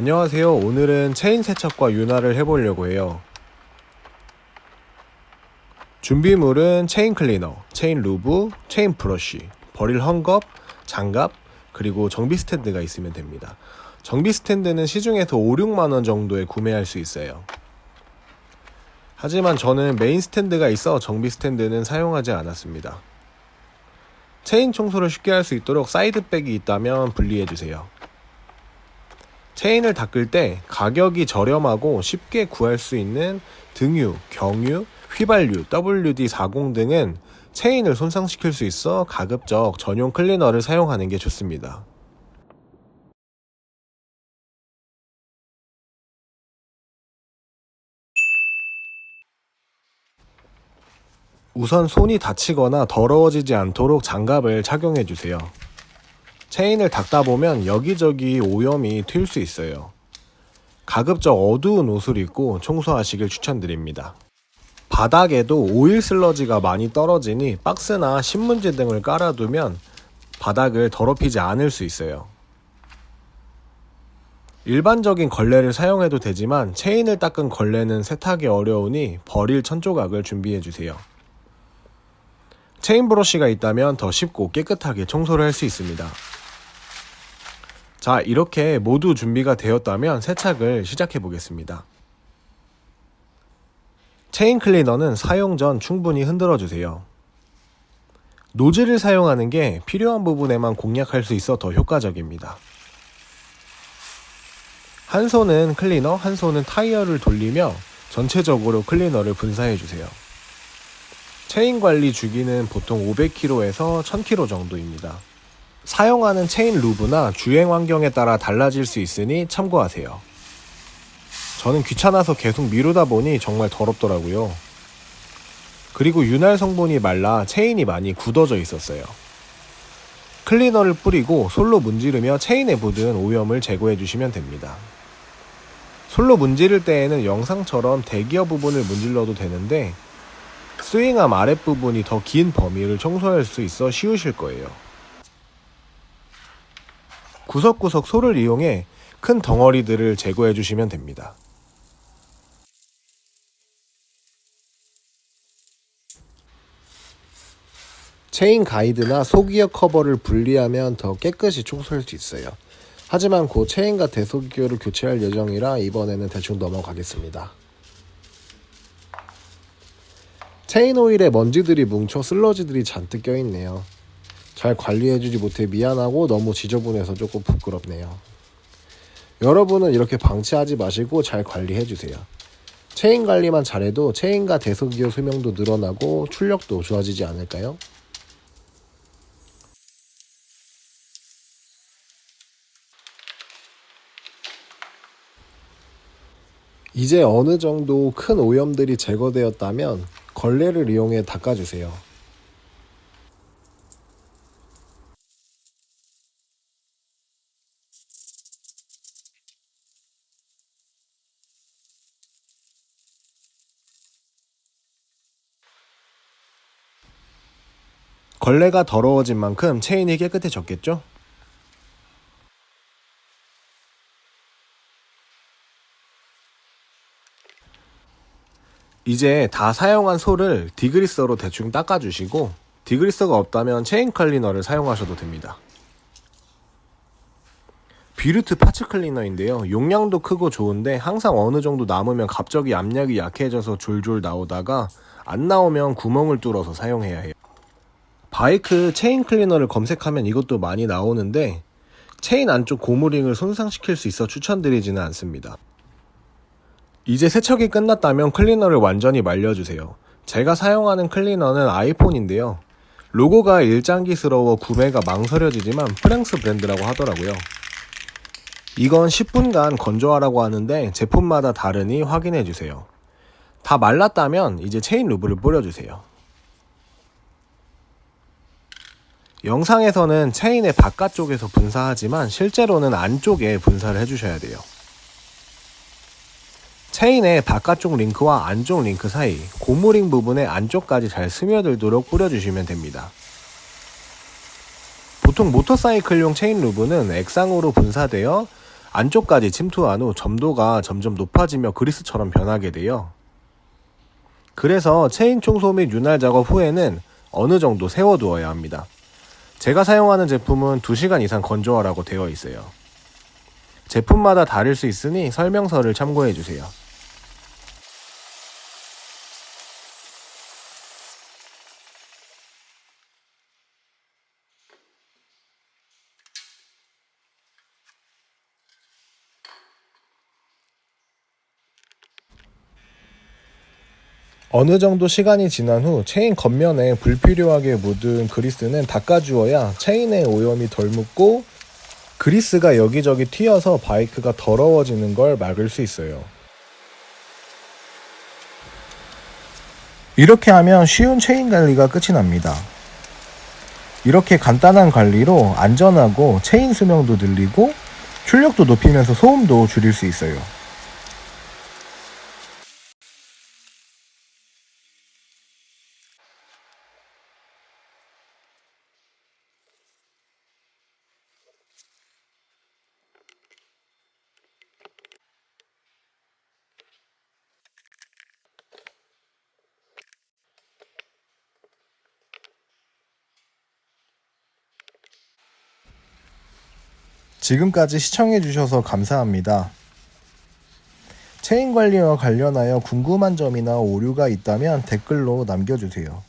안녕하세요. 오늘은 체인 세척과 윤활을 해보려고 해요. 준비물은 체인 클리너, 체인 루브, 체인 브러쉬, 버릴 헝겊, 장갑, 그리고 정비 스탠드가 있으면 됩니다. 정비 스탠드는 시중에서 5, 6만원 정도에 구매할 수 있어요. 하지만 저는 메인 스탠드가 있어 정비 스탠드는 사용하지 않았습니다. 체인 청소를 쉽게 할 수 있도록 사이드백이 있다면 분리해주세요. 체인을 닦을 때 가격이 저렴하고 쉽게 구할 수 있는 등유, 경유, 휘발유, WD-40 등은 체인을 손상시킬 수 있어 가급적 전용 클리너를 사용하는 게 좋습니다. 우선 손이 다치거나 더러워지지 않도록 장갑을 착용해 주세요. 체인을 닦다 보면 여기저기 오염이 튈 수 있어요. 가급적 어두운 옷을 입고 청소하시길 추천드립니다. 바닥에도 오일 슬러지가 많이 떨어지니 박스나 신문지 등을 깔아두면 바닥을 더럽히지 않을 수 있어요. 일반적인 걸레를 사용해도 되지만 체인을 닦은 걸레는 세탁이 어려우니 버릴 천조각을 준비해 주세요. 체인 브러쉬가 있다면 더 쉽고 깨끗하게 청소를 할 수 있습니다. 자, 이렇게 모두 준비가 되었다면 세척을 시작해 보겠습니다. 체인 클리너는 사용 전 충분히 흔들어 주세요. 노즐을 사용하는 게 필요한 부분에만 공략할 수 있어 더 효과적입니다. 한 손은 클리너, 한 손은 타이어를 돌리며 전체적으로 클리너를 분사해 주세요. 체인 관리 주기는 보통 500km에서 1000km 정도입니다. 사용하는 체인 루브나 주행 환경에 따라 달라질 수 있으니 참고하세요. 저는 귀찮아서 계속 미루다 보니 정말 더럽더라고요. 그리고 윤활 성분이 말라 체인이 많이 굳어져 있었어요. 클리너를 뿌리고 솔로 문지르며 체인에 묻은 오염을 제거해 주시면 됩니다. 솔로 문지를 때에는 영상처럼 대기어 부분을 문질러도 되는데 스윙암 아랫부분이 더 긴 범위를 청소할 수 있어 쉬우실 거예요. 구석구석 솔을 이용해 큰 덩어리들을 제거해 주시면 됩니다. 체인 가이드나 소기어 커버를 분리하면 더 깨끗이 청소할 수 있어요. 하지만 곧 체인과 대소기어를 교체할 예정이라 이번에는 대충 넘어가겠습니다. 체인 오일에 먼지들이 뭉쳐 슬러지들이 잔뜩 껴있네요. 잘 관리해주지 못해 미안하고 너무 지저분해서 조금 부끄럽네요. 여러분은 이렇게 방치하지 마시고 잘 관리해주세요. 체인 관리만 잘해도 체인과 대소기어 수명도 늘어나고 출력도 좋아지지 않을까요? 이제 어느 정도 큰 오염들이 제거되었다면 걸레를 이용해 닦아주세요. 걸레가 더러워진 만큼 체인이 깨끗해졌겠죠? 이제 다 사용한 솔을 디그리서로 대충 닦아주시고 디그리서가 없다면 체인 클리너를 사용하셔도 됩니다. 비루트 파츠 클리너인데요. 용량도 크고 좋은데 항상 어느 정도 남으면 갑자기 압력이 약해져서 졸졸 나오다가 안 나오면 구멍을 뚫어서 사용해야 해요. 바이크 체인 클리너를 검색하면 이것도 많이 나오는데 체인 안쪽 고무링을 손상시킬 수 있어 추천드리지는 않습니다. 이제 세척이 끝났다면 클리너를 완전히 말려주세요. 제가 사용하는 클리너는 아이폰인데요. 로고가 일장기스러워 구매가 망설여지지만 프랭스 브랜드라고 하더라고요. 이건 10분간 건조하라고 하는데 제품마다 다르니 확인해주세요. 다 말랐다면 이제 체인 루브를 뿌려주세요. 영상에서는 체인의 바깥쪽에서 분사하지만 실제로는 안쪽에 분사를 해주셔야 돼요. 체인의 바깥쪽 링크와 안쪽 링크 사이 고무링 부분의 안쪽까지 잘 스며들도록 뿌려주시면 됩니다. 보통 모터사이클용 체인 루브는 액상으로 분사되어 안쪽까지 침투한 후 점도가 점점 높아지며 그리스처럼 변하게 돼요. 그래서 체인 청소 및 윤활 작업 후에는 어느 정도 세워두어야 합니다. 제가 사용하는 제품은 2시간 이상 건조하라고 되어 있어요. 제품마다 다를 수 있으니 설명서를 참고해 주세요. 어느 정도 시간이 지난 후 체인 겉면에 불필요하게 묻은 그리스는 닦아주어야 체인의 오염이 덜 묻고 그리스가 여기저기 튀어서 바이크가 더러워지는 걸 막을 수 있어요. 이렇게 하면 쉬운 체인 관리가 끝이 납니다. 이렇게 간단한 관리로 안전하고 체인 수명도 늘리고 출력도 높이면서 소음도 줄일 수 있어요. 지금까지 시청해주셔서 감사합니다. 체인 관리와 관련하여 궁금한 점이나 오류가 있다면 댓글로 남겨주세요.